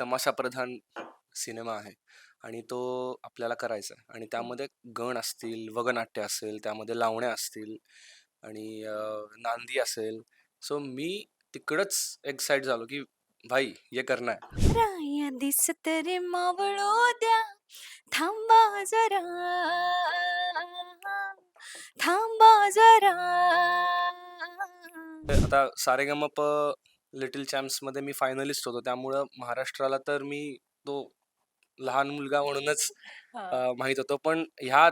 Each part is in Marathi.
तमाशा प्रधान सिनेमा आहे. आणि तो आपल्याला करायचा आहे. आणि त्यामध्ये गण असतील वगनाट्य असेल त्यामध्ये लावण्या असतील आणि अं, नांदी असेल. सो मी तिकडच एक्साइट झालो की भाई ये करना है राया दिसत रे मावळो द्या. थांबा जरा. थांबा जरा. आता सारेगमप लिटिल चॅम्प्समध्ये मी फायनलिस्ट होतो. त्यामुळं महाराष्ट्राला तर मी तो लहान मुलगा म्हणूनच अं, माहीत होतो. पण ह्या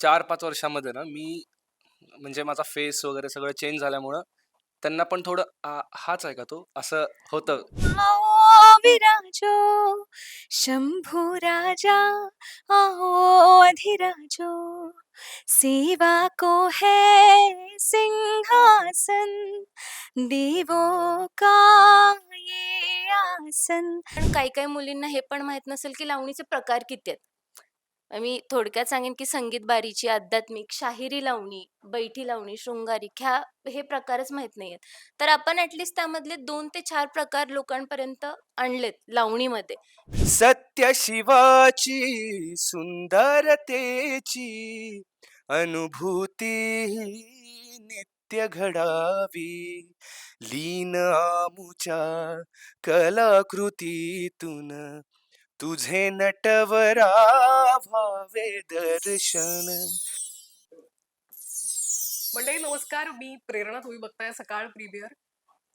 चार पाच वर्षामध्ये ना मी म्हणजे माझा फेस वगैरे सगळं चेंज झाल्यामुळं त्यांना पण थोडं "आ, हाच आहे का तो? असं होतं. आओ विराजो शंभू राजा आओ अधिराजो. सेवा को है सिंहासन देवो का ये आसन. पण काही काही मुलींना हे पण माहीत नसेल की लावणीचे प्रकार किती आहेत. मी थोडक्यात सांगेन की संगीत बारीची आध्यात्मिक शाहिरी लावणी बैठी लावणी शृंगारी ह्या हे प्रकारच माहीत नाहीयेत. तर आपण ॲटलीस्ट त्यामधले दोन ते चार प्रकार लोकांपर्यंत आणलेत लावणीमध्ये. सत्य शिवाची सुंदरतेची अनुभूती नित्य घडावी. लीन आमुच्या कलाकृतीतून तुझे नटवरा भावे दर्शन मंडळी नमस्कार. मी प्रेरणा तुम्ही बघताय सकाळ प्रीमियर.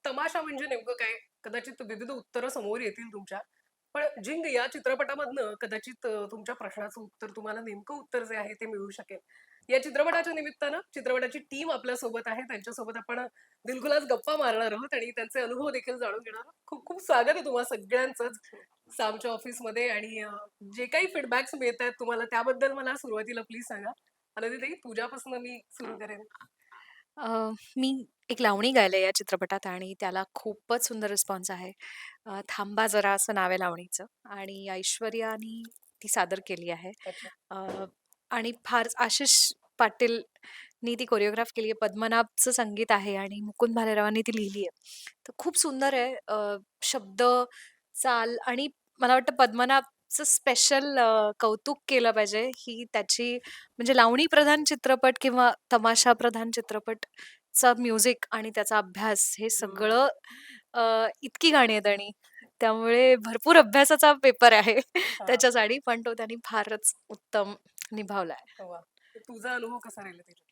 तमाशा म्हणजे नेमकं काय? कदाचित विविध उत्तरं समोर येतील तुमच्या. पण जिंग या चित्रपटामधनं कदाचित तुमच्या प्रश्नाचं उत्तर तुम्हाला नेमकं उत्तर जे आहे ते मिळू शकेल. या चित्रपटाच्या निमित्तानं चित्रपटाची टीम आपल्यासोबत आहे. त्यांच्यासोबत आपण दिलगुलास गप्पा मारणार आहोत आणि त्यांचे अनुभव देखील जाणून घेणार आहोत. खूप खूप स्वागत आहे तुम्हाला सगळ्यांचंच. सामच्या ऑफिसमध्ये आणि अं, जे काही फीडबॅक्स मिळत आहेत तुम्हाला त्याबद्दल मला सुरुवातीला प्लीज सांगा अनदिताई तुझ्यापासून मी सुरू करेन अ, मी एक लावणी गायलंय या चित्रपटात आणि त्याला खूपच सुंदर रिस्पॉन्स आहे. अ, थांबा जरा असं नाव आहे लावणीचं आणि ऐश्वर्यानी ती सादर केली आहे. अच्छा. अ, आणि फार आशिष पाटीलनी ती कोरिओग्राफ केली आहे. पद्मनाभचं संगीत आहे आणि मुकुंद भालेरावांनी ती लिहिली आहे. तर खूप सुंदर आहे. अ, शब्द, चाल आणि मला वाटतं पद्मनाभचं स्पेशल कौतुक केलं पाहिजे. ही त्याची म्हणजे लावणी प्रधान चित्रपट किंवा तमाशा प्रधान चित्रपटचा म्युझिक आणि त्याचा अभ्यास हे सगळं अ, इतकी गाणी आहेत आणि त्यामुळे भरपूर अभ्यासाचा पेपर आहे त्याच्यासाठी. पण तो त्यांनी फारच उत्तम निभावलाय. वा. तर तुझा अनुभव कसा राहिला त्याच्यात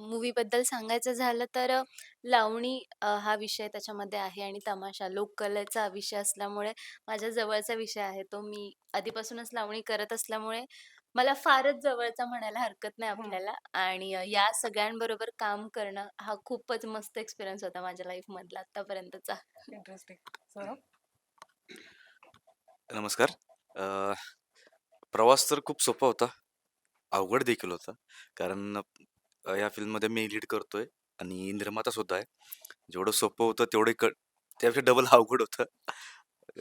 मूवी बद्दल सांगायचं झालं तर अ, लावणी अ, हा विषय त्याच्यामध्ये आहे आणि तमाशा लोककलेचा विषय असल्यामुळे माझ्या जवळचा विषय आहे तो. मी आधीपासूनच लावणी करत असल्यामुळे मला फारच जवळचा म्हणायला हरकत नाही हं. आपल्याला आणि अ, या सगळ्यांबरोबर काम करणं हा खूपच मस्त एक्सपिरियन्स होता माझ्या लाईफमधला आत्तापर्यंतचा. इंटरेस्टिंग सौरभ नमस्कार अ, प्रवास तर खूप सोपा होता अवघड देखील होता कारण अ, या फिल्ममध्ये मी लीड करतोय आणि निर्माता सुद्धा आहे. जेवढं सोपं होतं तेवढं क त्यापेक्षा डबल अवघड होतं.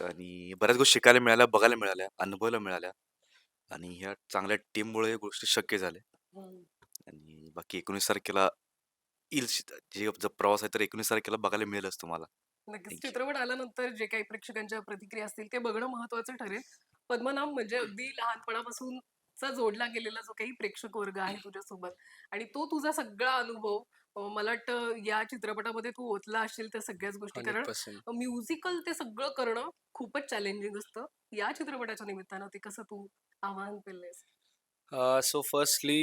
आणि बऱ्याच गोष्टी शिकायला मिळाल्या बघायला मिळाल्या अनुभवायला मिळाल्या. आणि ह्या चांगल्या टीममुळे या गोष्टी शक्य झाल्या आणि बाकी एकोणीस तारखेला येईल जे जो प्रवास आहे तर एकोणीस तारखेला बघायला मिळेलच तुम्हाला. नक्कीच. चित्रपट आल्यानंतर जे काही प्रेक्षकांच्या प्रतिक्रिया असतील ते बघणं महत्वाचं ठरेल. पद्मनाभ म्हणजे अगदी लहानपणापासूनचा जोडला गेलेला जो काही प्रेक्षक वर्ग आहे तुझ्यासोबत. आणि तो तुझा सगळा अनुभव अं, मला वाटतं या चित्रपटामध्ये तू ओतला असेल त्या सगळ्याच गोष्टी. हंड्रेड कारण पर्सेंट. म्युझिकल ते सगळं करणं खूपच चॅलेंजिंग असतं. या चित्रपटाच्या निमित्तानं ते कसं तू आवाहन केलंयस? सो फर्स्टली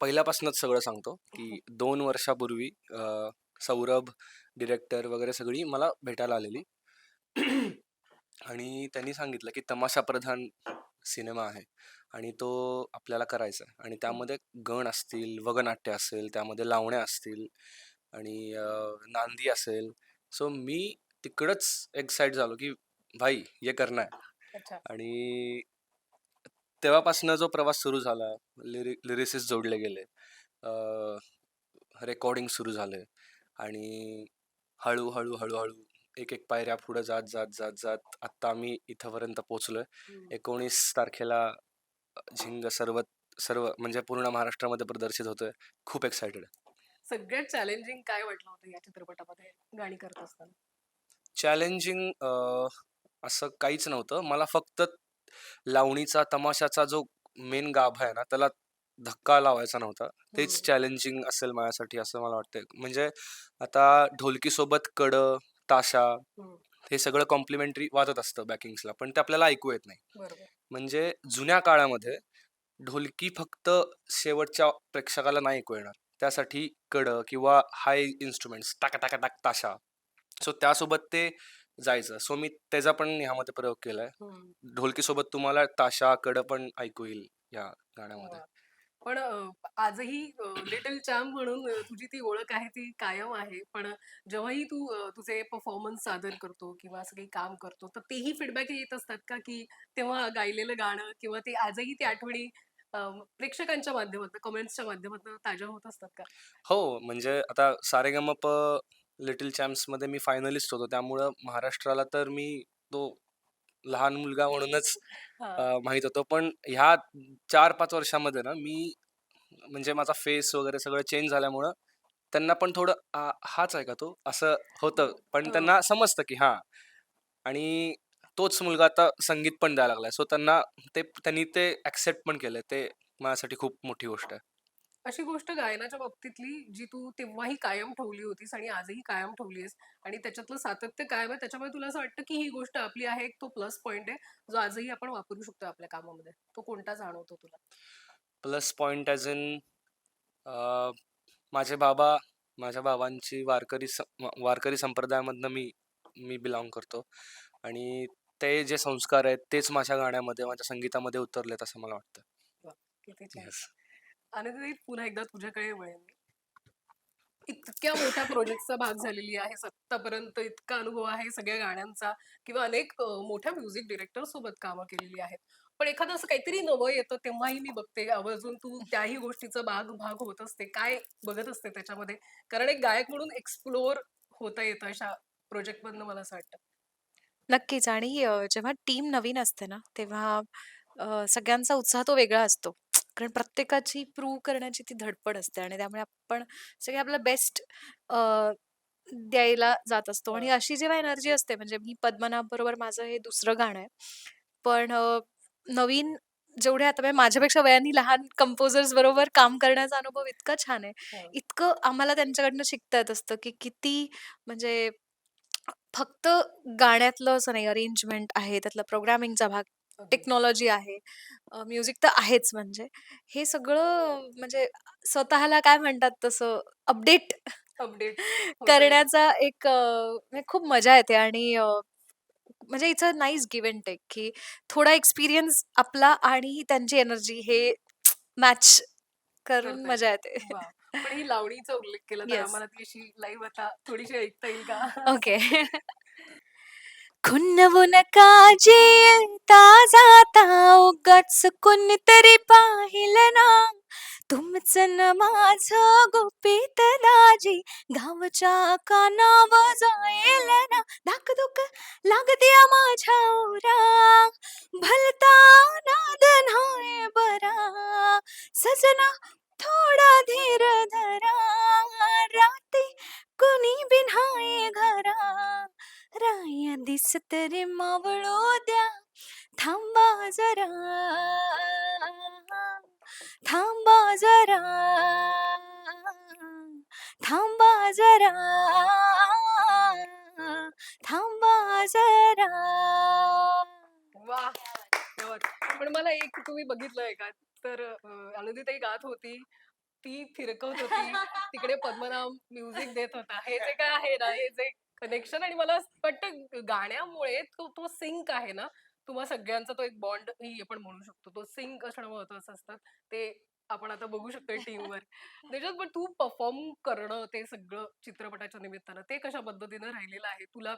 पहिल्यापासूनच सगळं सांगतो की दोन वर्षापूर्वी अ, सौरभ डिरेक्टर वगैरे सगळी मला भेटायला आलेली. आणि त्यांनी सांगितलं की तमाशा प्रधान सिनेमा आहे आणि तो आपल्याला करायचा आहे. आणि त्यामध्ये गण असतील वगनाट्य असेल त्यामध्ये लावण्या असतील आणि अ, नांदी असेल. सो मी तिकडच एक्साइट झालो की भाई है अच्छा. आणि तेव्हापासून जो प्रवास सुरू झाला लिरि लिरिसिस जोडले गेले रेकॉर्डिंग सुरू झाले आणि हळूहळू हळूहळू एक एक पायऱ्या पुढे जात जात जात जात आत्ता आम्ही इथंपर्यंत पोहोचलोय. एकोणीस तारखेला झिंग सर्व सर्व म्हणजे पूर्ण महाराष्ट्रामध्ये प्रदर्शित होतोय खूप एक्सायटेड सगळ्यात चॅलेंजिंग काय वाटलं होतं या चित्रपटामध्ये गाणी करत असताना चॅलेंजिंग असं काहीच नव्हतं. मला फक्त लावणीचा, तमाशाचा जो मेन गाभा आहे ना, त्याला धक्का लावायचा नव्हता. तेच. चॅलेंजिंग असेल माझ्यासाठी असं मला वाटतंय. म्हणजे आता ढोलकीसोबत कडं, ताशा हं. हे सगळं कॉम्प्लिमेंटरी वाजत असतं बॅकिंग्सला, पण ते आपल्याला ऐकू येत नाही. बरोबर. म्हणजे जुन्या काळामध्ये ढोलकी फक्त शेवटच्या प्रेक्षकाला नाही ऐकू येणार. त्यासाठी कडं किंवा हाय इन्स्ट्रुमेंट्स टाका, टाका, टाक ताशा. सो त्यासोबत ते जायचं. सो मी त्याचा पण ह्यामध्ये प्रयोग केलाय. हं. ढोलकीसोबत तुम्हाला ताशा, कडं पण ऐकू येईल या गाण्यामध्ये. पण आजही लिटल चॅम्प म्हणून तुझी ती ओळख आहे ती कायम आहे. पण जेव्हाही तू तुझे परफॉर्मन्स सादर करतो किंवा असं काही काम करतो, तर तेही फीडबॅक येत असतात का, की तेव्हा गायलेलं गाणं किंवा ते आजही ती आठवणी प्रेक्षकांच्या माध्यमातून, कमेंट्सच्या माध्यमातून ताज्या होत असतात का? हो, म्हणजे आता सारेगमप लिटल चॅम्प्समध्ये मी फायनलिस्ट होतो. त्यामुळं महाराष्ट्राला तर मी तो लहान मुलगा म्हणूनच हां. अ, माहीत होतो. पण ह्या 4-5 वर्षामध्ये ना मी म्हणजे माझा फेस वगैरे सगळं चेंज झाल्यामुळं त्यांना पण थोडं आ, हाच आहे का तो? असं होतं. पण हं. त्यांना समजतं की हां. आणि तोच मुलगा आता संगीत पण द्यायला लागलाय. सो त्यांना ते त्यांनी ते एक्सेप्ट पण केलंय. ते माझ्यासाठी खूप मोठी गोष्ट आहे. अशी गोष्ट गायनाच्या बाबतीतली जी तू तेव्हाही कायम ठेवली होतीस आणि आजही कायम ठेवली आहेस आणि त्याच्यातलं सातत्य कायम आहे. त्याच्यामुळे तुला असं वाटतं, की ही गोष्ट आपली आहे, एक तो प्लस पॉइंट आहे, जो आजही आपण वापरू शकतो आपल्या कामामध्ये. तो कोणता जाणवतो तुला? प्लस पॉइंट ॲज इन माझे बाबा माझ्या बाबांची वारकरी वारकरी संप्रदायामधनं मी मी बिलॉन्ग करतो आणि ते जे संस्कार आहेत तेच माझ्या गाण्यामध्ये, माझ्या संगीतामध्ये उतरलेत असं मला वाटतं. आणि पुन्हा एकदा तुझ्याकडे वळेन इतक्या मोठ्या प्रोजेक्टचा भाग झालेली आहे सत्तापर्यंत इतका अनुभव आहे सगळ्या गाण्यांचा किंवा अनेक मोठ्या म्युझिक डिरेक्टर सोबत कामं केलेली आहेत. पण एखादं असं काहीतरी नवं येतं तेव्हाही मी बघते आवर्जून तू त्याही गोष्टीचा भाग भाग होत असते. काय बघत असते त्याच्यामध्ये? कारण एक गायक म्हणून एक्सप्लोअर होता येतं अशा प्रोजेक्टमधनं मला असं वाटतं. नक्कीच आणि अ, जेव्हा टीम नवीन असते ना, तेव्हा अ, सगळ्यांचा उत्साह तो वेगळा असतो. कारण प्रत्येकाची प्रूव्ह करण्याची ती धडपड असते आणि त्यामुळे आपण सगळे आपलं बेस्ट द्यायला जात असतो आणि हां. अशी जेव्हा एनर्जी असते म्हणजे मी पद्मनाभ बरोबर माझं हे दुसरं गाणं आहे. पण अ, नवीन जेवढे आता म्हणजे माझ्यापेक्षा वयाने लहान कंपोजर्स बरोबर काम करण्याचा अनुभव इतका छान आहे. हां. इतकं आम्हाला त्यांच्याकडनं शिकता येत असतं, की किती म्हणजे फक्त गाण्यातलं असं नाही अरेंजमेंट आहे, त्यातला प्रोग्रामिंगचा भाग, अगदी. टेक्नॉलॉजी आहे, म्युझिक तर आहेच म्हणजे. हे सगळं म्हणजे स्वतःला काय म्हणतात तसं अपडेट अपडेट. करण्याचा एक अ, म्हणजे खूप मजा येते आणि अ, म्हणजे it's a nice give and take की थोडा एक्सपिरियन्स आपला आणि त्यांची एनर्जी हे मॅच करून करता मजा येतं. वाह! पण ही लावणीचा उल्लेख केला तर येस. आम्हाला ती अशी लाईव्ह आता थोडीशी ऐकता येईल का? ओके. खुन्नवून काजी जाता उगाच कोणीतरी पाहिलं ना. तुमचं न माझं गोपीत दाजी गावच्या कानाव जाईल ना. धाकधुक लागत्या माझ्या उरा भलता नाद नाही बरा. सजना थोडा धीर धरा राती कोणी बिन्हाय घरा? राया दिसत रे मावळो द्या. थांबा जरा. थांबा जरा. थांबा जरा. थांबा जरा. वा पण मला एक तुम्ही बघितलंय का? तर अ, आनंदीताई गात होती, ती थिरकत होती, तिकडे पद्मनाभ म्युझिक देत होता. हे जे काय आहे ना, हे जे कनेक्शन आणि मला वाटतं गाण्यामुळे तो तो सिंक आहे ना, तुम्हा सगळ्यांचा तो एक बॉन्ड ही आपण म्हणू शकतो. तो सिंक असणं महत्वाचं असतं. ते आपण आता बघू शकतोय टीमवर. त्याच्यात पण तू परफॉर्म करणं ते सगळं चित्रपटाच्या निमित्तानं, ते कशा पद्धतीनं राहिलेलं आहे? तुला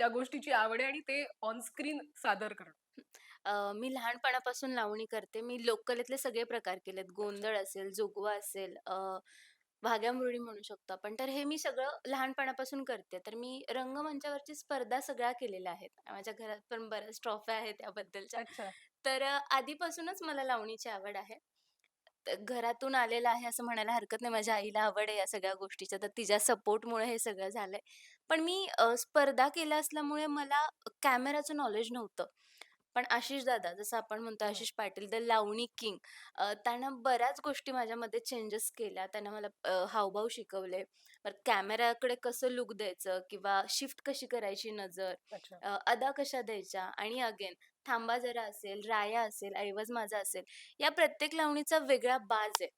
त्या गोष्टीची आवड आहे आणि ते ऑन स्क्रीन सादर करणं. अ, मी लहानपणापासून लावणी करते. मी लोककलेतले सगळे प्रकार केलेत. गोंधळ असेल, जोगवा असेल, अ, भाग्यामुरळी म्हणू शकतो आपण. तर हे मी सगळं लहानपणापासून करते. तर मी रंगमंचावरची स्पर्धा सगळ्या केलेल्या आहेत. माझ्या घरात पण बऱ्याच ट्रॉफ्या आहेत त्याबद्दलच्या. अच्छा. तर अ, आधीपासूनच मला लावणीची आवड आहे. तर घरातून आलेलं आहे असं म्हणायला हरकत नाही. माझ्या आईला आवड आहे या सगळ्या गोष्टीच्या. तर तिच्या सपोर्टमुळे हे सगळं झालंय. पण मी अ, स्पर्धा केल्या असल्यामुळे मला कॅमेराचं नॉलेज नव्हतं. पण आशिष दादा जसं आपण म्हणतो हं. आशिष पाटील द लावणी किंग अ, त्यानं बऱ्याच गोष्टी माझ्यामध्ये चेंजेस केल्या. त्यानं मला अ, हावभाव शिकवले. परत कॅमेराकडे कसं लूक द्यायचं किंवा शिफ्ट कशी करायची नजर, अच्छा. अ, अदा कशा द्यायच्या आणि अगेन थांबा जरा असेल, राया असेल, ऐवज माझा असेल, या प्रत्येक लावणीचा वेगळा बाज आहे.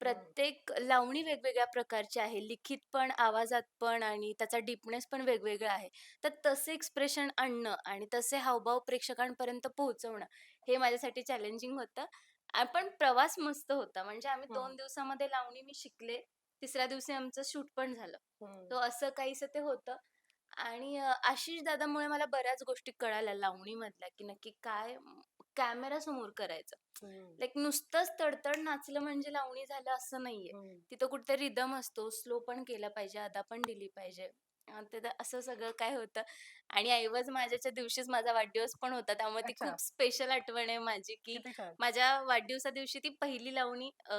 प्रत्येक लावणी वेगवेगळ्या प्रकारची आहे. लिखित पण, आवाजात पण आणि त्याचा डीपनेस पण वेगवेगळा आहे. तर तसे एक्सप्रेशन आणणं आणि तसे हावभाव प्रेक्षकांपर्यंत पोहोचवणं हे माझ्यासाठी चॅलेंजिंग होतं. आ, पण प्रवास मस्त होता. म्हणजे आम्ही हं. 2 दिवसामध्ये लावणी मी शिकले. तिसऱ्या दिवशी आमचं शूट पण झालं. हं. तो असं काहीसं ते होतं. आणि अ, आशिष दादामुळे मला बऱ्याच गोष्टी कळाल्या लावणीमधल्या, की नक्की काय कॅमेरासमोर करायचं. हं. लाइक नुसतंच तडतड नाचलं म्हणजे लावणी झालं असं नाहीये. तिथं कुठेतरी रिदम असतो, स्लो पण केला पाहिजे, अदा पण दिली पाहिजे. अ, तर असं सगळं काय होतं आणि ऐवज माझ्याच्या दिवशीच माझा वाढदिवस पण होता. त्यामुळे ती अच्छा. खूप स्पेशल आठवण आहे माझी, की किती छान. माझ्या वाढदिवसादिवशी ती पहिली लावणी अ,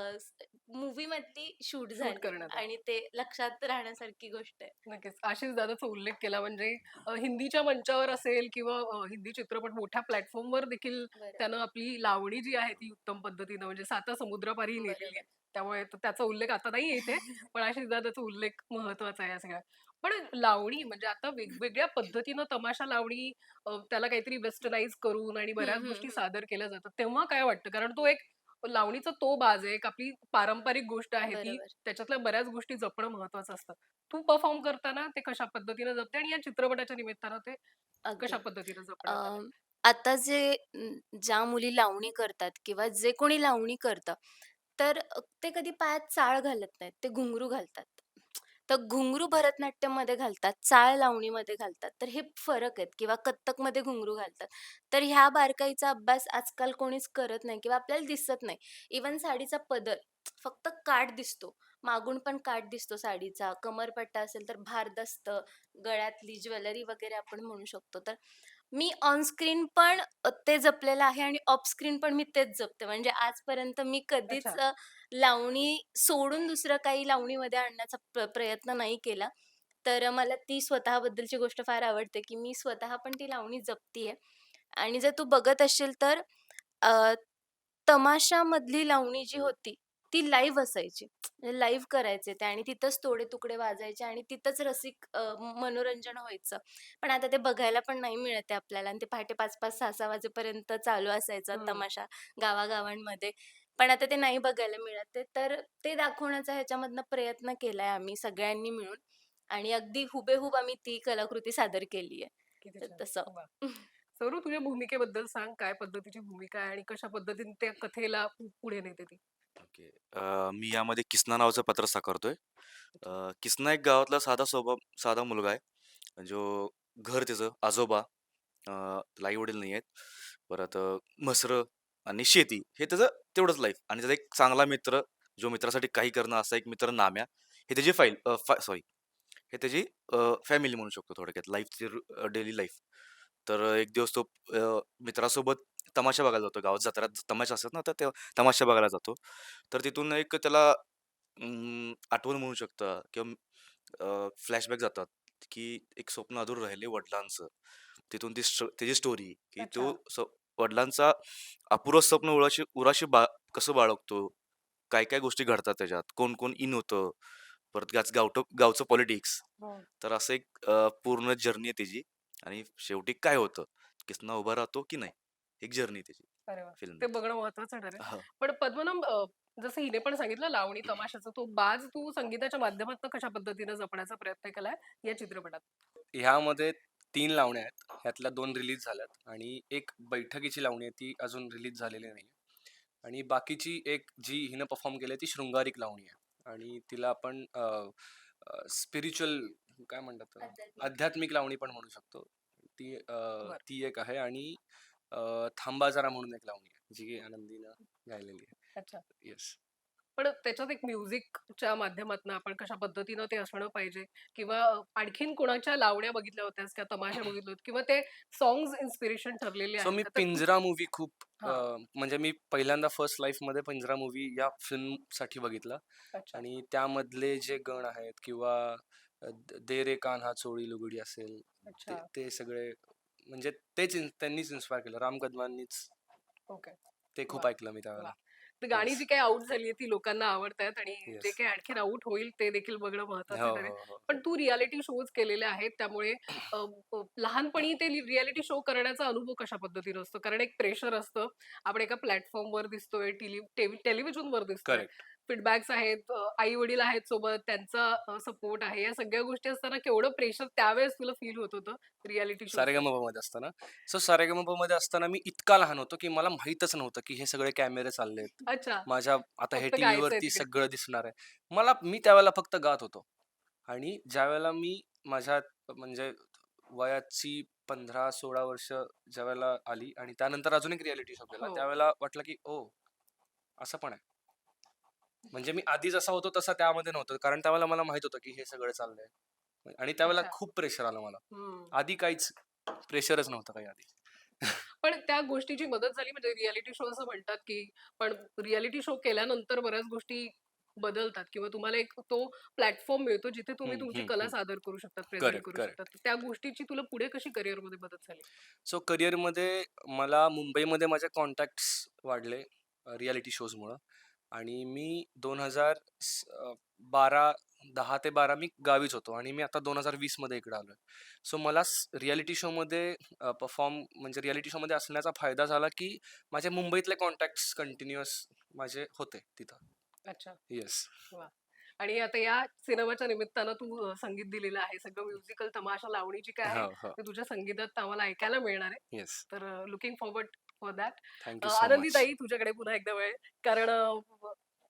मूव्हीमधली शूट शूट झाली करण्यात आली. आणि ते लक्षात राहण्यासारखी गोष्ट आहे. नक्कीच. आशिष दादाचा उल्लेख केला म्हणजे अ, हिंदीच्या मंचावर असेल किंवा अ, हिंदी चित्रपट मोठ्या प्लॅटफॉर्मवर देखील बरोबर. त्यानं आपली लावणी जी आहे ती उत्तम पद्धतीनं म्हणजे साता समुद्रापारही नेलेली आहे. त्यामुळे तो त्याचा उल्लेख आता नाही इथे. पण आशिष दादाचा उल्लेख महत्त्वाचा आहे या सगळ्यात. पण लावणी म्हणजे आता वेगवेगळ्या पद्धतीनं तमाशा लावणी अ, त्याला काहीतरी वेस्टर्नाइज करून आणि बऱ्याच गोष्टी. सादर केल्या जातात. तेव्हा काय वाटतं? कारण तो एक लावणीचा तो बाज आहे, एक आपली पारंपरिक गोष्ट आहे ती. बरोबर. त्याच्यातल्या बऱ्याच गोष्टी जपणं महत्त्वाचं असतं. तू परफॉर्म करताना ते कशा पद्धतीनं जपते आणि या चित्रपटाच्या निमित्तानं ते कशा अगदी. पद्धतीनं जपण्यात? आता जे अं, ज्या मुली लावणी करतात किंवा जे कोणी लावणी करतं, तर ते कधी पायात चाळ घालत नाहीत. ते घुंगरू घालतात. तर घुंगरू भरतनाट्यममध्ये घालतात, चाळ लावणीमध्ये घालतात. तर हे फरक आहेत किंवा कथ्थकमध्ये घुंगरू घालतात. तर ह्या बारकाईचा अभ्यास आजकाल कोणीच करत नाही किंवा आपल्याला दिसत नाही. इव्हन साडीचा पदर फक्त काठ दिसतो. मागून पण काठ दिसतो साडीचा. कमरपट्टा असेल तर भारदस्त, गळ्यातली ज्वेलरी वगैरे आपण म्हणू शकतो. तर मी ऑन स्क्रीन पण अ, ते जपलेलं आहे आणि ऑफ स्क्रीन पण मी तेच जपते. म्हणजे आजपर्यंत मी कधीच अच्छा. अ, लावणी सोडून दुसरं काही लावणीमध्ये आणण्याचा प्र प्रयत्न नाही केला. तर अ, मला ती स्वतःबद्दलची गोष्ट फार आवडते, की मी स्वतः पण ती लावणी जपतीये. आणि जर तू बघत असशील तर अ, तमाशामधली लावणी जी होती, ती लाईव्ह असायची. लाईव्ह करायचे ते आणि तिथंच तोडे तुकडे वाजायचे आणि तिथंच रसिक अ, मनोरंजन व्हायचं. पण आता ते बघायला पण नाही मिळत आहे आपल्याला आणि ते पहाटे 5-5, 6-6 वाजेपर्यंत चालू असायचा हं. तमाशा गावागावांमध्ये. पण आता ते नाही बघायला मिळत आहे. तर ते दाखवण्याचा ह्याच्यामधनं प्रयत्न केलाय आम्ही सगळ्यांनी मिळून आणि अगदी हुबेहूब आम्ही ती कलाकृती सादर केली आहे. किती तर छान. तसं. वाह! सरू तुझ्या भूमिकेबद्दल सांग. काय पद्धतीची भूमिका आहे आणि कशा पद्धतीने त्या कथेला पु पुढे नेते ती? ओके. अ, मी यामध्ये किसना नावाचं पात्र साकारतोय. अ. किसना एक गावातला साधा स्वभाव साधा मुलगा आहे. जो घर त्याचं आजोबा अ, त्याला आई-वडील नाही आहेत. परत अ, म्हसरं आणि शेती हे त्याचं तेवढंच लाईफ आणि त्याचा एक चांगला मित्र, जो मित्रासाठी काही करणं असा एक मित्र नाम्या. हे त्याची फाईल अ, फा सॉरी हे त्याची फॅमिली म्हणू शकतो थोडक्यात लाईफची डेली लाईफ. तर अ, एक दिवस तो अ, मित्रासोबत तमाशा बघायला जातो. गावात जत्रा तमाशा असतात ना, तर ते तमाशा बघायला जातो. तर तिथून एक त्याला अं, आठवण म्हणू शकता किंवा फ्लॅशबॅक जातात, की एक स्वप्न अधुरं राहिले वडिलांचं. तिथून ती स्ट त्याची स्टोरी, की तो अच्छा. वडिलांचा अपूर्व स्वप्न उराशी उराशी बा कसं बाळगतो, काय-काय गोष्टी घडतात त्याच्यात, कोण-कोण इन होतं, परत गाच गावठं गावचं पॉलिटिक्स. हं. तर असं एक अ, पूर्ण जर्नी आहे त्याची आणि शेवटी काय होतं, किसना उभा राहतो की नाही, एक जर्नी त्याची अरे वाह! ते. बघणं महत्त्वाचं ठरेल. हां. पण पद्मनाभ अ, जसं हिने पण सांगितलं लावणी तमाशाचा तो बाज तू संगीताच्या माध्यमातून कशा पद्धतीनं जपण्याचा प्रयत्न केलाय या चित्रपटात? ह्यामध्ये 3 लावण्या आहेत. ह्यातल्या 2 रिलीज झाल्यात आणि एक बैठकीची लावणी आहे ती अजून रिलीज झालेली नाहीये. आणि बाकीची एक जी हिनं परफॉर्म केली ती शृंगारिक लावणी आहे आणि तिला आपण स्पिरिच्युअल काय म्हणतात त्याला? आध्यात्मिक. लावणी पण म्हणू शकतो. ती अ. ती एक आहे आणि अ, थांबा जरा म्हणून एक लावणी आहे, जी आनंदीनं गायलेली आहे. अच्छा. येस. पण त्याच्यात एक म्युझिकच्या माध्यमातनं आपण कशा पद्धतीनं ते असणं पाहिजे किंवा आणखीन कोणाच्या लावण्या बघितल्या होत्यास किंवा तमाशा बघितले होते किंवा ते सॉन्ग्स इन्स्पिरेशन ठरलेले सो आहेत मी का? तर तू पिंजरा मूव्ही खूप अ. म्हणजे मी पहिल्यांदा फर्स्ट लाईफमध्ये पिंजरा मूव्ही या फिल्मसाठी बघितला अच्छा. आणि त्यामधले जे गण आहेत किंवा द- रे कान्हा चोळी लुगडी असेल. ते अच्छा. ते सगळे म्हणजे तेच इन- त्यांनीच इन्स्पायर केलं. राम कदमांनीच ओके. ते खूप वा. ऐकलं मी त्यावेळेला. तर गाणी Yes. जी काही आउट झाली ती लोकांना आवडतायत आणि जे. काही आणखीन आउट होईल ते देखील बघणं महत्वाचं हो ठरेल. हो हो. पण तू रियालिटी शोज केलेले आहेत त्यामुळे अ, लहानपणी ते रियालिटी शो करण्याचा अनुभव कशा पद्धतीने असतो? कारण एक प्रेशर असतं. आपण एका प्लॅटफॉर्मवर दिसतोय टेलिव्हिजनवर दिसतोय. करेक्ट फीडबॅक्स आहेत आई वडील आहेत सोबत त्यांचा सपोर्ट आहे. या सगळ्या गोष्टी असताना केवढं प्रेशर त्यावेळेस तुला फील होत होतं रियालिटी शो सारेगमपमध्ये असताना? सो सारेगमपमध्ये असताना मी इतका लहान होतो की मला माहीतच नव्हतं की हे सगळे कॅमेरे चाललेत. अच्छा. माझ्या आता हे फक्त टीव्ही गायचंय वरती तिकडे. सगळं दिसणार आहे. मला मी त्यावेळेला फक्त गात होतो. आणि ज्या वेळेला मी माझ्या म्हणजे वयाची पंधरा सोळा वर्ष ज्या वेळेला आली आणि त्यानंतर अजून एक रियालिटी शो केला हो. त्यावेळेला वाटलं की ओ असं पण आहे. म्हणजे मी आधी जसा होतो तसा त्यामध्ये नव्हतं कारण त्यावेळेला मला माहीत होतं की हे सगळं चाललंय आणि त्यावेळेला. खूप प्रेशर आलं मला. आधी काहीच प्रेशरच नव्हतं काही आधी पण त्या गोष्टीची मदत झाली म्हणजे रियालिटी शो असं म्हणतात की पण रियालिटी शो केल्यानंतर बऱ्याच गोष्टी बदलतात किंवा तुम्हाला एक तो प्लॅटफॉर्म मिळतो जिथे तुम्ही तुमची कला. सादर करू शकतात प्रेझेंट करू. शकतात त्या गोष्टीची तुला पुढे कशी करिअरमध्ये मदत झाली सो करिअरमध्ये मला मुंबईमध्ये माझे कॉन्टॅक्ट्स वाढले रियालिटी शोजमुळं आणि मी दोन हजार बारा दहा ते बारा मी गावीच होतो आणि मी आता दोन हजार वीसमध्ये इकडे आलो आहे सो मला रियालिटी शोमध्ये परफॉर्म म्हणजे रियालिटी शोमध्ये असण्याचा फायदा झाला की माझे मुंबईतले कॉन्टॅक्ट्स कंटिन्युअस माझे होते तिथं. अच्छा. येस आणि आता या सिनेमाच्या निमित्तानं तू संगीत दिलेलं आहे सगळं म्युझिकल तमाशा लावणी जी काय आहे हो हो. ते तुझ्या संगीतात आम्हाला ऐकायला मिळणार आहे. येस तर looking forward for that thank you so Anandi much ताई तुझ्याकडे पुन्हा एकदा वेळ. कारण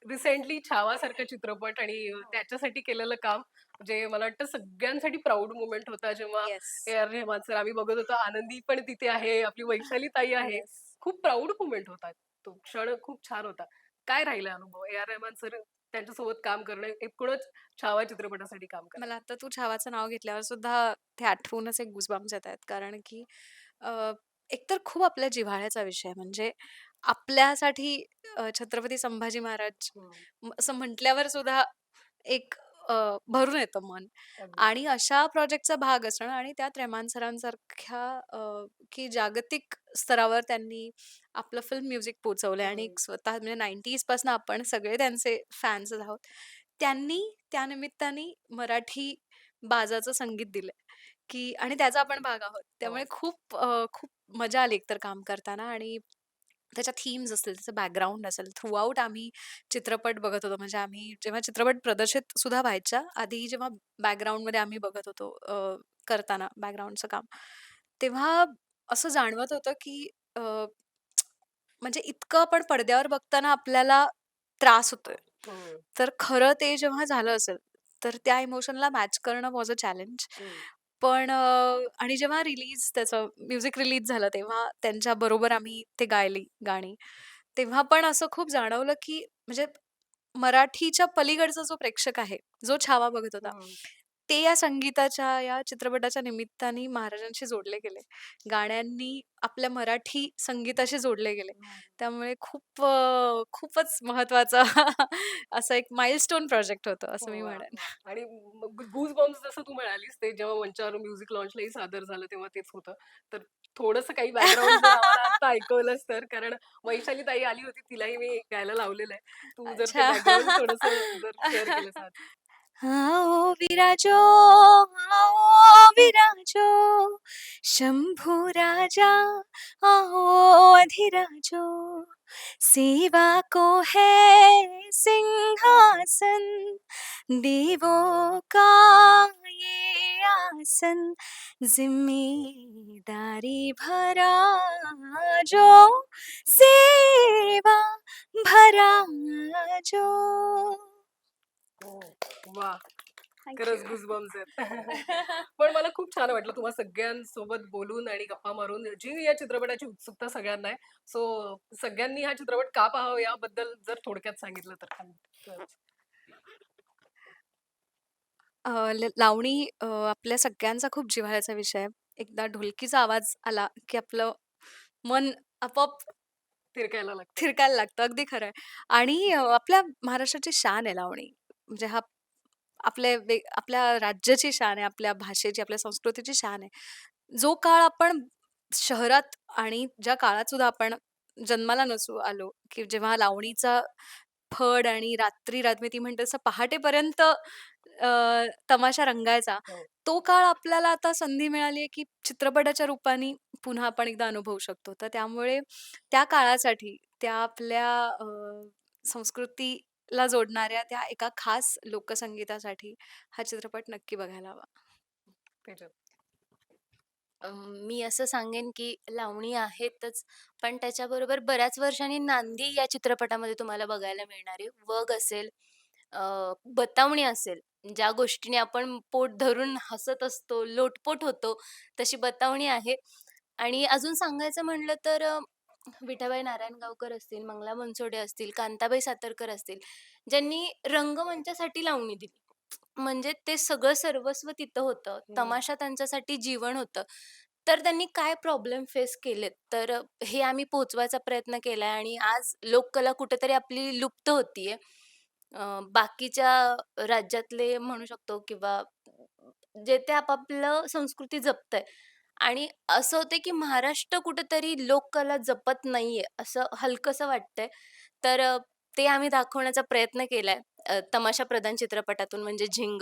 रिसेंटली छावा सारखा चित्रपट आणि त्याच्यासाठी केलेलं काम जे मला वाटतं सगळ्यांसाठी प्राऊड मुवमेंट होता. जेव्हा ए आर रेहमान सर आम्ही बघत होतो आनंदी पण तिथे आहे आपली वैशाली ताई आहे खूप प्राऊड मुवमेंट होता. तो क्षण खूप छान होता. काय राहिला अनुभव? ए आर रेहमान सर त्यांच्यासोबत काम करणं एकूणच छावा चित्रपटासाठी काम करणं. मला आता तू छावाचं नाव घेतल्यावर सुद्धा ते आठवूनच एक गुजबाम्स येत आहेत. कारण की एकतर खूप आपल्या जिव्हाळ्याचा विषय म्हणजे आपल्यासाठी अ, छत्रपती संभाजी महाराज म- असं म्हटल्यावर सुद्धा एक अ, भरून येतं मन अगदी. आणि अशा प्रोजेक्टचा भाग असणं आणि त्यात रेहमान सरांसारख्या अ, की जागतिक स्तरावर त्यांनी आपलं फिल्म म्युझिक पोचवलंय आणि. स्वतः म्हणजे नाईन्टीजपासून आपण सगळे त्यांचे फॅन्स आहोत त्यांनी त्या निमित्ताने मराठी बाजाचं संगीत दिलंय की आणि त्याचा आपण भाग आहोत. त्यामुळे खूप अ, खूप मजा आली एकतर काम करताना आणि त्याच्या थीम्स असतील त्याचं बॅकग्राऊंड असेल थ्रू आउट आम्ही चित्रपट बघत होतो. म्हणजे आम्ही जेव्हा चित्रपट प्रदर्शित सुद्धा व्हायच्या आधी जेव्हा बॅकग्राऊंडमध्ये आम्ही बघत होतो अ, करताना बॅकग्राऊंडचं काम तेव्हा असं जाणवत होतं की अ, म्हणजे इतकं आपण पडद्यावर बघताना आपल्याला त्रास होतोय. हम्म, तर खरं ते जेव्हा झालं असेल तर त्या इमोशनला मॅच करणं वॉज अ चॅलेंज. पण अ, आणि जेव्हा रिलीज त्याचं म्युझिक रिलीज झालं तेव्हा त्यांच्या बरोबर आम्ही ते गायली गाणी तेव्हा पण असं खूप जाणवलं की म्हणजे मराठीच्या पलीकडचा जो प्रेक्षक आहे जो छावा बघत होता हम्म. ते या संगीताच्या या चित्रपटाच्या निमित्ताने महाराजांशी जोडले गेले गाण्यांनी आपल्या मराठी संगीताशी जोडले गेले त्यामुळे खूप अ, खूपच महत्त्वाचा असं एक माइलस्टोन प्रोजेक्ट होतं असं मी वा, म्हणेन. आणि गुज बॉम्ब्स जसं तू म्हणालीस ते जेव्हा मंचावर म्युझिक लॉन्चलाही सादर झालं तेव्हा तेच होतं तर थोडस काही बॅकग्राऊंड ऐकवलंस तर कारण वैशाली ताई आली होती तिलाही मी गायला लावलेलं आहे तू जर ते अच्छा. बॅकग्राऊंड थोडस जर शेअर केलंस आज. आओ विराजो आओ विराजो शंभू राजा आओ अधिराजो सेवा को है सिंहासन देवों का ये आसन जिम्मेदारी भरा जो सेवा भरा जो। वा. Thank खरंच. गुजबम्स आहेत. पण मला खूप छान वाटलं तुम्हा सगळ्यांसोबत बोलून आणि गप्पा मारून. जी या चित्रपटाची उत्सुकता सगळ्यांना आहे. सो सगळ्यांनी हा चित्रपट का पाहावा याबद्दल जर थोडक्यात सांगितलं तर लावणी आपल्या सगळ्यांचा खूप जिव्हाळ्याचा विषय आहे. एकदा ढोलकीचा आवाज आला की आपलं मन आपोआप तिरकायला लागतं. थिरकायला लागतं. अगदी खरं आहे. आणि आपल्या महाराष्ट्राची शान आहे लावणी. म्हणजे हा आपले वे आपल्या राज्याची शान आहे, आपल्या भाषेची, आपल्या संस्कृतीची शान आहे. जो काळ आपण शहरात आणि ज्या काळात सुद्धा आपण जन्माला नसू आलो, की जेव्हा लावणीचा फड आणि रात्री-रात मी ती म्हणते तसं पहाटेपर्यंत अ, तमाशा रंगायचा. हो. तो काळ आपल्याला आता संधी मिळाली आहे, की चित्रपटाच्या रूपाने पुन्हा आपण एकदा अनुभवू शकतो. तर त्यामुळे त्या काळासाठी त्या आपल्या अ, ला जोडणाऱ्या त्या एका खास लोकसंगीतासाठी हा चित्रपट नक्की बघायला हवा. अं, मी असं सांगेन की लावणी आहेतच, पण त्याच्याबरोबर बऱ्याच वर्षांनी नांदी या चित्रपटामध्ये तुम्हाला बघायला मिळणार आहे. वग असेल, अ, बतावणी असेल, ज्या गोष्टीने आपण पोट धरून हसत असतो, लोटपोट होतो, तशी बतावणी आहे. आणि अजून सांगायचं म्हटलं तर अ, विठाबाई नारायणगावकर असतील, मंगला बनसोडे असतील, कांताबाई सातारकर असतील, ज्यांनी रंगमंचासाठी लावणी दिली. म्हणजे ते सगळं सर्वस्व तिथं होतं. हं. तमाशा त्यांच्यासाठी जीवन होतं. तर त्यांनी काय प्रॉब्लेम फेस केलेत, तर अ, हे आम्ही पोहोचवायचा प्रयत्न केलाय आणि आज लोककला कुठेतरी आपली लुप्त होतीये. अ, बाकीच्या राज्यातले म्हणू शकतो किंवा जे ते आपापलं संस्कृती जपतंय आणि असं होतंय की महाराष्ट्र कुठेतरी लोककला जपत नाहीये, असं हलकंसं वाटतंय. तर अ, ते आम्ही दाखवण्याचा प्रयत्न केलाय अ, तमाशा प्रधान चित्रपटातून म्हणजे झिंग.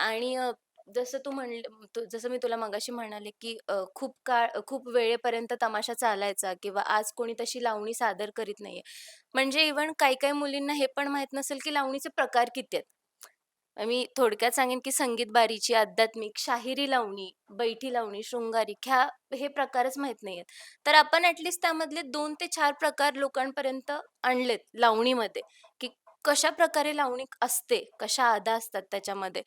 आणि अ, जसं तू म्हणलं तू जसं मी तुला मगाशी म्हणाले, की अ, खूप काळ खूप वेळेपर्यंत तमाशा चालायचा किंवा आज कोणी तशी लावणी सादर करीत नाहीये. म्हणजे इव्हन काही-काही मुलींना हे पण माहीत नसेल, की लावणीचे प्रकार किती आहेत. मी थोडक्यात सांगेन, की संगीत बारीची, आध्यात्मिक, शाहिरी लावणी, बैठी लावणी, शृंगारी ह्या हे प्रकारच माहीत नाहीयेत. तर आपण ॲट त्यामधले 2 ते 4 प्रकार लोकांपर्यंत आणलेत लावणीमध्ये, की कशाप्रकारे लावणी असते, कशा अदा असतात त्याच्यामध्ये.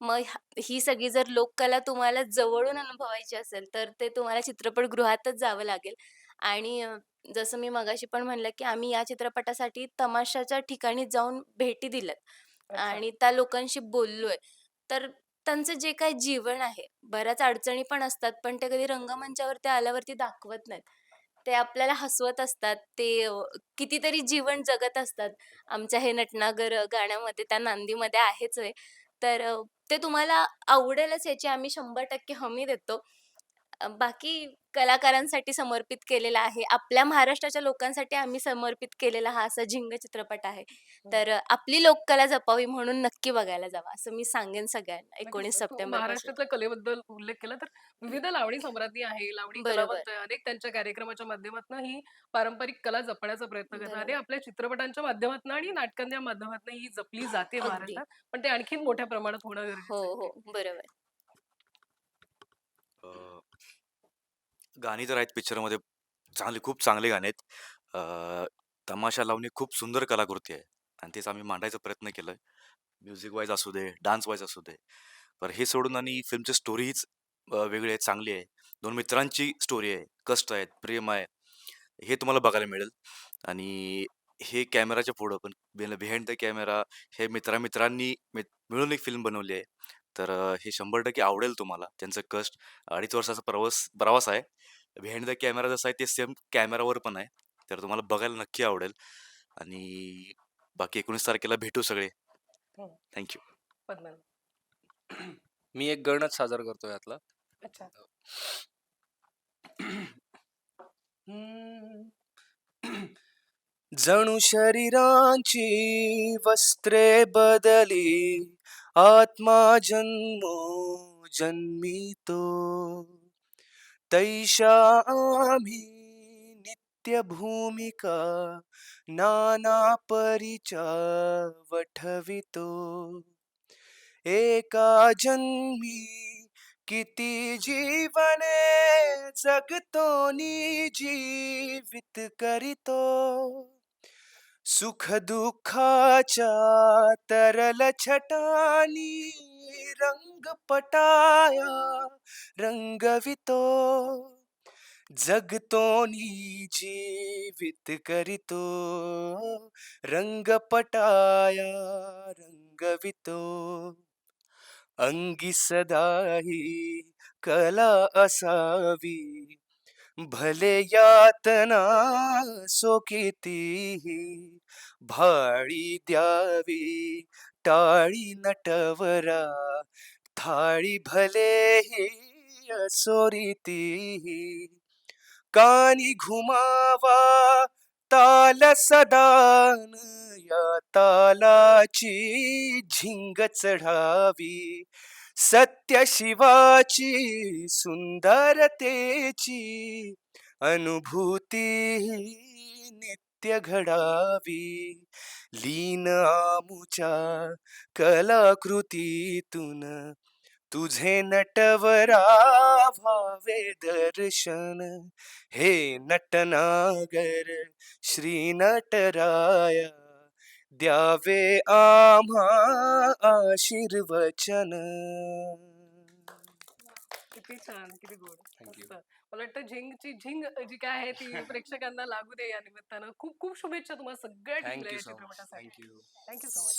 मग ह्या ही सगळी जर लोककला तुम्हाला जवळून अनुभवायची असेल, तर ते तुम्हाला चित्रपटगृहातच जावं लागेल. आणि अ, जसं मी मगाशी पण म्हणलं, की आम्ही या चित्रपटासाठी तमाशाच्या ठिकाणी जाऊन भेटी दिल्यात अच्छा. आणि त्या लोकांशी बोललोय. तर त्यांचं जे काही जीवन आहे, बऱ्याच अडचणी पण असतात, पण ते कधी रंगमंचावरती आल्यावरती दाखवत नाहीत. ते आपल्याला हसवत असतात. ते अ, कितीतरी जीवन जगत असतात. आमच्या हे नटनागर अ, गाण्यामध्ये त्या नांदीमध्ये आहेच आहे. तर अ, ते तुम्हाला आवडेलच याची आम्ही 100% हमी देतो. अ, बाकी कलाकारांसाठी समर्पित केलेला आहे. आपल्या महाराष्ट्राच्या लोकांसाठी आम्ही समर्पित केलेला हा असा झिंग चित्रपट आहे. हं. तर अ, आपली लोककला जपावी म्हणून नक्की बघायला जावा, असं मी सांगेन सगळ्यांना नक्कीच. 19 तू सप्टेंबरपासून. महाराष्ट्रातल्या कलेबद्दल उल्लेख केला, तर विविध लावणी सम्राज्ञी आहे, लावणी बरोबर. कलावंत आहे. अनेक त्यांच्या कार्यक्रमाच्या माध्यमातून ही पारंपरिक कला जपण्याचा प्रयत्न आणि बरोबर. आपल्या चित्रपटांच्या माध्यमातून आणि नाटकांच्या माध्यमातून ही जपली जाते अगदी. महाराष्ट्रात. पण ते आणखीन मोठ्या प्रमाणात होणं हो, गरजेचं आहे. हो. बरोबर. अ, गाणी तर आहेत पिक्चरमध्ये चांगली खूप चांगली गाणी आहेत. अ, तमाशा लावणी खूप सुंदर कलाकृती आहे आणि तेच आम्ही मांडायचा प्रयत्न केलाय. म्युझिक वाईज असू दे, डान्स वाईज असू दे. तर हे सोडून आणि फिल्मची स्टोरी हीच अ, वेगळी आहे, चांगली आहे. 2 मित्रांची स्टोरी आहे, कष्ट आहेत, प्रेम आहे. हे तुम्हाला बघायला मिळेल आणि हे कॅमेराच्या पुढं पण बिहाइंड द कॅमेरा हे मित्रा-मित्रांनी मित मिळून एक फिल्म बनवली आहे. तर अ, हे 100% आवडेल तुम्हाला. त्यांचं कष्ट 2.5 वर्षाचा प्रवास प्रवास आहे. बिहाइंड द कॅमेरा जसा आहे ते सेम कॅमेरावर पण आहे. तर तुम्हाला बघायला नक्की आवडेल आणि बाकी 19 तारखेला भेटू सगळे. हं. Thank you. पद्मन. मी एक गणच सादर करतो यातला. अच्छा. जणू शरीरांची वस्त्रे बदली. आत्मा जन्मो जन्मितो. तैशा आम्ही नित्य भूमिका नाना परिचा वठवितो एका जन्मी किती जीवने जगतो नी जीवित करितो. सुख दुःखाच्या तरल छटानी रंग पटाया रंगवितो जगतो जीवित करितो. रंग पटाया रंगवितो अंगी सदाही कला असावी. भले यातना सो कितीही भाळी द्यावी टाळी नटवरा थाळी भले ही असोरीती कानी घुमावा ताल सदान या तालाची झिंग चढावी. सत्य शिवाची सुंदरतेची अनुभूती नित्य घडावी. लीन आमुच्या कलाकृतीतून तुझे नटवरा भावे दर्शन हे नटनागर श्री नटराया द्यावे आम्हा आशीर्वचन. किती छान किती गोड. Thank you. मस्त. मला वाटतं झिंगची झिंग जी काय आहे ती प्रेक्षकांना लागू दे या निमित्तानं. खूप खूप शुभेच्छा तुम्हाला सगळ्या थँक्यू सो मच चित्रपटासाठी. Thank you thank you so much